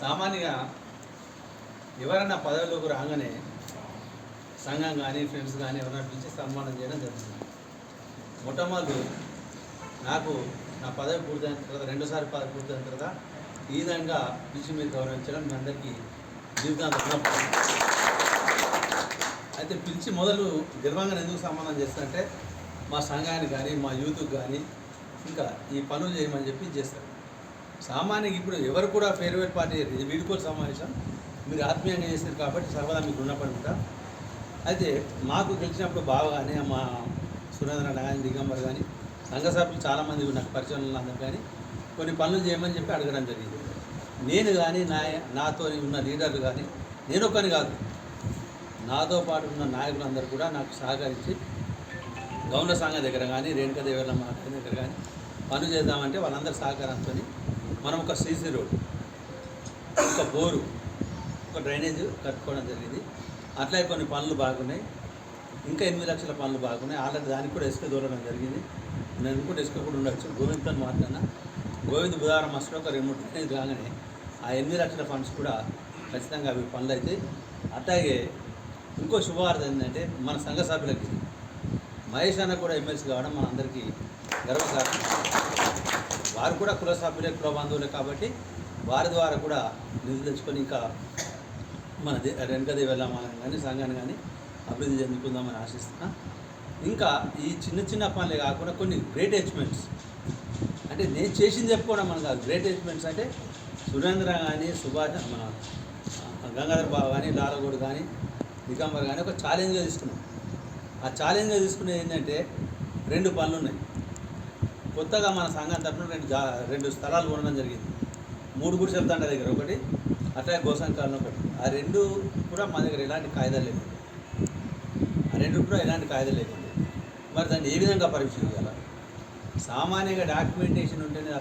సామాన్యంగా ఎవరైనా పదవిలోకి రాగానే సంఘం కానీ ఫ్రెండ్స్ కానీ ఎవరైనా పిలిచి సన్మానం చేయడం జరుగుతుంది. మొట్టమొదటి నాకు నా పదవి పూర్తయిన తర్వాత రెండోసారి పదవి పూర్తయిన తర్వాత ఈ విధంగా పిలిచి మీరు గౌరవించడం మీ అందరికీ జీవితాంతం అయితే పిలిచి మొదలు గర్వంగా ఎందుకు సన్మానం చేస్తారంటే మా సంఘానికి కానీ మా యూత్కి కానీ ఇంకా ఈ పనులు చేయమని చెప్పి చేస్తారు సామాన్యంగా ఇప్పుడు ఎవరు కూడా ఫేర్వెల్ పార్టీ ఇది వీడుకోలు సమావేశం. మీరు ఆత్మీయంగా చేశారు కాబట్టి సర్వదా మీకు రుణపడి ఉంటా. అయితే మాకు గెలిచినప్పుడు బావ కానీ మా సురేంద్ర కానీ దిగంబర్ కానీ సంఘ సభ్యులు చాలామంది నాకు పరిచయం అందరు అందరూ కానీ కొన్ని పనులు చేయమని చెప్పి అడగడం జరిగింది. నేను కానీ నా నాతో ఉన్న లీడర్లు కానీ నేను ఒకని కాదు. నాతో పాటు ఉన్న నాయకులందరూ కూడా నాకు సహకరించి గౌండ సంఘం దగ్గర కానీ రేణుక దేవరమ్మ దగ్గర కానీ పనులు చేద్దామంటే వాళ్ళందరి సహకారంతో మనం ఒక సీసీ రోడ్ ఒక బోరు ఒక డ్రైనేజ్ కట్టుకోవడం జరిగింది. అట్లాగే కొన్ని పనులు బాగున్నాయి. ఇంకా ఎనిమిది లక్షల పనులు బాగున్నాయి. ఆల్రెడీ దానికి కూడా ఇసుక దూరడం జరిగింది. నేను కూడా ఇసుక కూడా ఉండొచ్చు. గోవింద్తో మాట్లాడినా. గోవింద్ బుధవారం మాస్టర్ ఒక రెండు మూడు డ్రైనేజ్ రాగానే ఆ ఎనిమిది లక్షల ఫండ్స్ కూడా ఖచ్చితంగా అవి పనులు అవుతాయి అట్లాగే ఇంకో శుభవార్త ఏంటంటే మన సంఘ సభ్యులకి మహేష్ అన్న కూడా ఎమ్మెల్సీ కావడం మన అందరికీ గర్వకారణం. వారు కూడా కుల సభ్యులే కుల బంధువులే కాబట్టి వారి ద్వారా కూడా నిధులు తెచ్చుకొని ఇంకా మన దే వెళ్ళామని కానీ సంఘాన్ని కానీ అభివృద్ధి చెందుకుందామని ఆశిస్తున్నా. ఇంకా ఈ చిన్న చిన్న పనులే కాకుండా కొన్ని గ్రేట్ అచీవ్మెంట్స్ అంటే నేను చేసింది చెప్పుకోవడం మనకు కాదు. గ్రేట్ అచీవ్మెంట్స్ అంటే సురేంద్ర కానీ సుభాష్ మన గంగాధర్ బాబు కానీ లాలగూడు కానీ దిగంబర్ కానీ ఒక ఛాలెంజ్గా తీసుకున్నాం. ఆ ఛాలెంజ్గా తీసుకునేది ఏంటంటే రెండు పనులు ఉన్నాయి. కొత్తగా మన సంఘం తరఫున రెండు జా రెండు స్థలాలు కొనడం జరిగింది. మూడు గుడిసెల తండ దగ్గర ఒకటి అట్లాగే గోసంకాలను ఒకటి. ఆ రెండు కూడా మా దగ్గర ఎలాంటి కాయిదాలు లేవు ఆ రెండు కూడా ఎలాంటి కాయిదాలు లేకుండా మరి దాన్ని ఏ విధంగా పరీక్ష చేయాలి సామాన్యంగా డాక్యుమెంటేషన్ ఉంటేనే